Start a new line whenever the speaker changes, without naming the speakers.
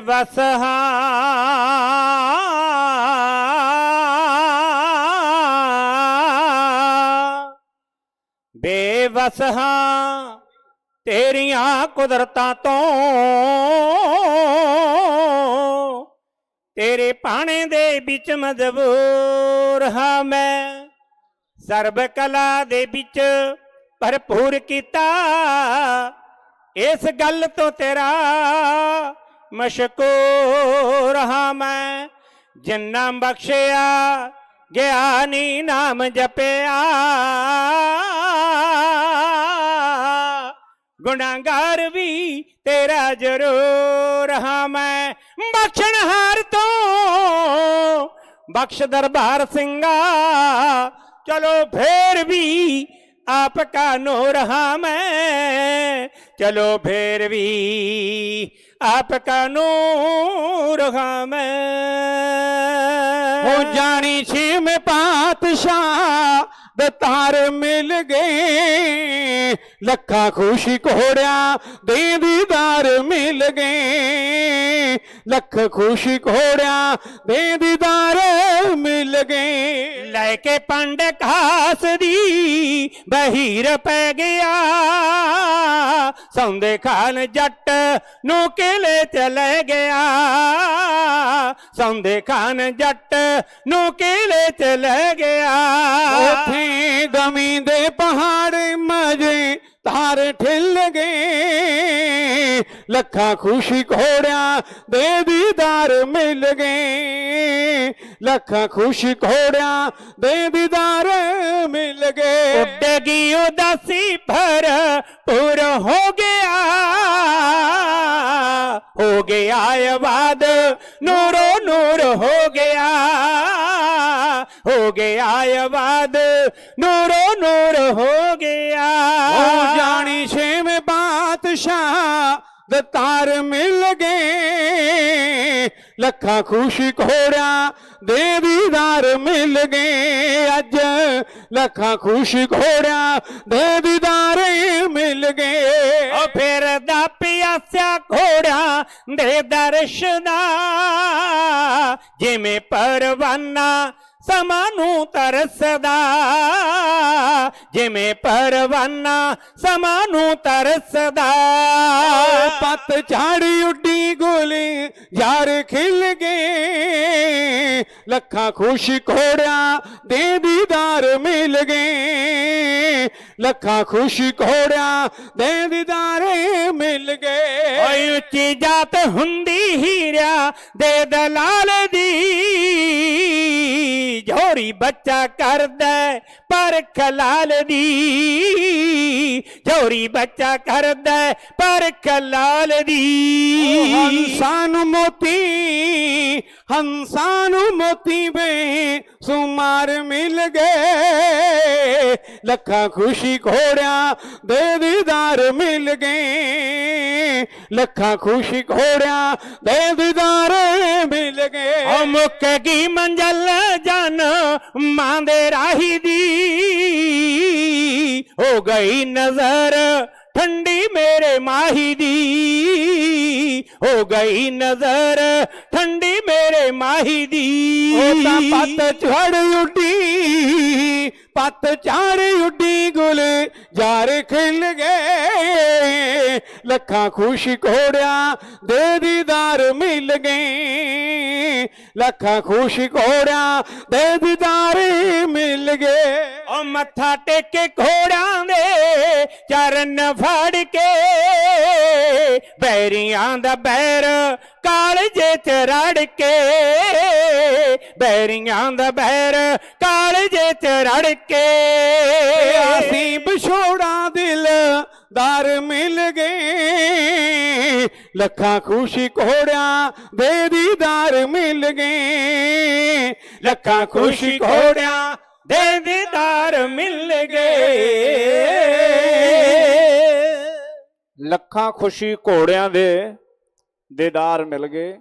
ਬੇਵਸ। ਹਾਂ ਬੇਵਸ ਹਾਂ ਤੇਰੀਆਂ ਕੁਦਰਤਾਂ ਤੋਂ। ਤੇਰੇ ਪਾਣੇ ਦੇ ਵਿੱਚ ਮਜਬੂਰ ਹਾਂ ਮੈਂ। ਸਰਬ ਕਲਾ ਦੇ ਵਿੱਚ ਭਰਪੂਰ ਕੀਤਾ। ਇਸ ਗੱਲ ਤੋਂ ਤੇਰਾ ਮਸ਼ਕੂਰ ਹਾਂ ਮੈਂ, ਜਿੰਨਾ ਬਖਸ਼ਿਆ, ਗਿਆਨੀ ਨਾਮ ਜਪਿਆ। ਗੁਨਾਹਗਾਰ ਵੀ ਤੇਰਾ ਜ਼ਰੂਰ ਹਾਂ ਮੈਂ ਬਖਸ਼ਣਹਾਰ ਤੋਂ। ਬਖਸ਼ ਦਰਬਾਰ ਸਿੰਘਾ, ਚਲੋ ਫੇਰ ਵੀ ਆਪ ਕਾ ਨੂਰ ਹਾਂ ਮੈਂ ਚਲੋ ਫੇਰ ਵੀ ਆਪ ਕਾ ਨੂਰ ਹਾਂ ਮੈਂ
ਹੋ ਜਾਣੀ ਛੇਵੇਂ ਪਾਤਸ਼ਾਹ ਦੇ ਤਾਰ ਮਿਲ ਗਏ। ਲੱਖਾਂ ਖੁਸ਼ੀ ਘੋੜਿਆਂ ਦੇ ਦੀਦਾਰ ਮਿਲ ਗਏ। ਲੱਖ ਖੁਸ਼ੀ ਘੋੜਿਆਂ ਦੇ ਦੀਦਾਰ ਮਿਲ ਗਏ।
ਲੈ ਕੇ ਪੰਡ ਖਾਸ ਦੀ ਬਹੀਰ ਪੈ ਗਿਆ। ਸੌਂਦੇ ਖਾਨ ਜੱਟ ਨੂੰ ਕਿਲੇ ਚਲੇ ਗਿਆ। ਸੌਂਦੇ ਖਾਨ ਜੱਟ ਨੂੰ ਕਿਲੇ ਚਲੇ ਗਿਆ।
ਉਥੇ ਗਮੀ ਦੇ ਪਹਾੜ ਮਜੇ ਤਾਰ ਠਿੱਲ ਗਏ। ਲੱਖਾਂ ਖੁਸ਼ੀ ਘੋੜਿਆਂ ਦੇ ਦੀਦਾਰ ਮਿਲ ਗਏ। ਲੱਖਾਂ ਖੁਸ਼ੀ ਘੋੜਿਆਂ ਦੇ ਦੀਦਾਰ ਮਿਲ ਗਏ
ਉੱਡ ਗਈ ਉਦਾਸੀ ਭਰ ਪੂਰ ਹੋ ਗਿਆ ਹੋ ਗਿਆ ਆਬਾਦ ਨੂਰੋ ਨੂਰ ਹੋ ਗਿਆ ਹੋ ਗਿਆ ਆਬਾਦ ਨੂਰੋ ਨੂਰ ਹੋ ਗਿਆ
ਉਹ ਜਾਣੀ ਛੇਵੇਂ ਬਾਦਸ਼ਾਹ ਦੇ ਤਾਰ ਮਿਲ ਗਏ ਲੱਖਾਂ ਖੁਸ਼ੀ ਘੋੜਿਆਂ ਦੇ ਦੀਦਾਰ ਮਿਲ ਗਏ ਅੱਜ। ਲੱਖਾਂ ਖੁਸ਼ੀ ਘੋੜਿਆਂ ਦੇ ਦੀਦਾਰ ਮਿਲ ਗਏ।
ਓ ਫਿਰਦਾ ਪਿਆਸਿਆ ਘੋੜਿਆਂ ਦੇ ਦਰਸ਼ਨਾ, ਜਿਵੇਂ ਪਰਵਾਨਾ ਸਮਾਂ ਨੂੰ ਤਰਸਦਾ। ਜਿਵੇਂ ਪਰਵਾਨਾ ਸਮਾਂ ਨੂੰ ਤਰਸਦਾ
ਪੱਤ ਝਾੜੀ ਉੱਡੀ ਗੋਲੀ ਯਾਰ ਖਿਲ ਗਏ। ਲੱਖਾਂ ਖੁਸ਼ੀ ਘੋੜਿਆਂ ਦੇ ਦੀਦਾਰ ਮਿਲ ਗਏ। ਲੱਖਾਂ ਖੁਸ਼ੀ ਘੋੜਿਆਂ ਦੇ ਦੀਦਾਰ ਮਿਲ ਗਏ।
ਓਏ ਉੱਚੀ ਜਾਤ ਹੁੰਦੀ ਹੀਰਿਆ ਦੇ ਦਲਾਲ ਦੀ। ਝੋਰੀ ਬੱਚਾ ਕਰਦਾ ਪਰ ਖਲਾਲ ਦੀ। ਝੋਰੀ ਬੱਚਾ ਕਰਦਾ ਪਰ ਖਲਾਲ ਦੀ।
ਹੰਸਾਂ ਮੋਤੀ ਹੰਸਾਨ ਮੋਤੀ ਵੇ ਸੁਮਾਰ ਮਿਲ ਗਏ। ਲੱਖਾਂ ਖੁਸ਼ੀ ਘੋੜਿਆਂ ਦੇ ਦੀਦਾਰ ਮਿਲ ਗਏ। ਲੱਖਾਂ ਖੁਸ਼ੀ ਘੋੜਿਆਂ ਦੇ ਦੀਦਾਰ ਮਿਲ ਗਏ।
ਓ ਮੁੱਕ ਗਈ ਮੰਜ਼ਲ ਜਨ ਮਾਂ ਦੇ ਰਾਹੀ ਦੀ। ਹੋ ਗਈ ਨਜ਼ਰ ਠੰਡੀ ਮੇਰੇ ਮਾਹੀ ਦੀ। ਹੋ ਗਈ ਨਜ਼ਰ ਠੰਡੀ ਮੇਰੇ ਮਾਹੀ ਦੀ।
ਉਹ ਤਾਂ ਪੱਤ ਝੜ ਉੱਡੀ। ਪੱਤ ਝੜ ਉੱਡੀ ਗੁਲ, ਯਾਰ ਖਿਲ ਗਏ। ਲੱਖਾਂ ਖੁਸ਼ ਘੋੜਿਆਂ ਦੇ ਦੀਦਾਰ ਮਿਲ ਗਏ। ਲੱਖਾਂ ਖੁਸ਼ ਘੋੜਿਆਂ ਦੇ ਦੀਦਾਰ ਮਿਲ ਗਏ।
ਓ ਮੱਥਾ ਟੇਕੇ ਘੋੜਾਂ ਦੇ ਚਰਨ ਫੜ ਕੇ, ਬੈਰੀਆਂ ਦਾ ਬੈਰ ਕਾਲਜੇ ਚ ਰੜ ਕੇ। ਬੈਰੀਆਂ ਦਾ ਬੈਰ ਕਾਲਜੇ ਚ ਰੜ ਕੇ।
ਅਸੀਂ ਵਿਛੋੜਾ ਦਿਲ ਦਾਰ ਮਿਲ ਗਏ। ਲੱਖਾਂ ਖੁਸ਼ੀ ਘੋੜਿਆਂ ਦੇ ਦੀਦਾਰ ਮਿਲ ਗਏ। ਲੱਖਾਂ ਖੁਸ਼ੀ ਘੋੜਿਆਂ
ਦੇ ਦੀਦਾਰ ਮਿਲ ਗਏ।
ਲੱਖਾਂ ਖੁਸ਼ੀ ਘੋੜਿਆਂ ਦੇ ਦੀਦਾਰ ਮਿਲ ਗਏ।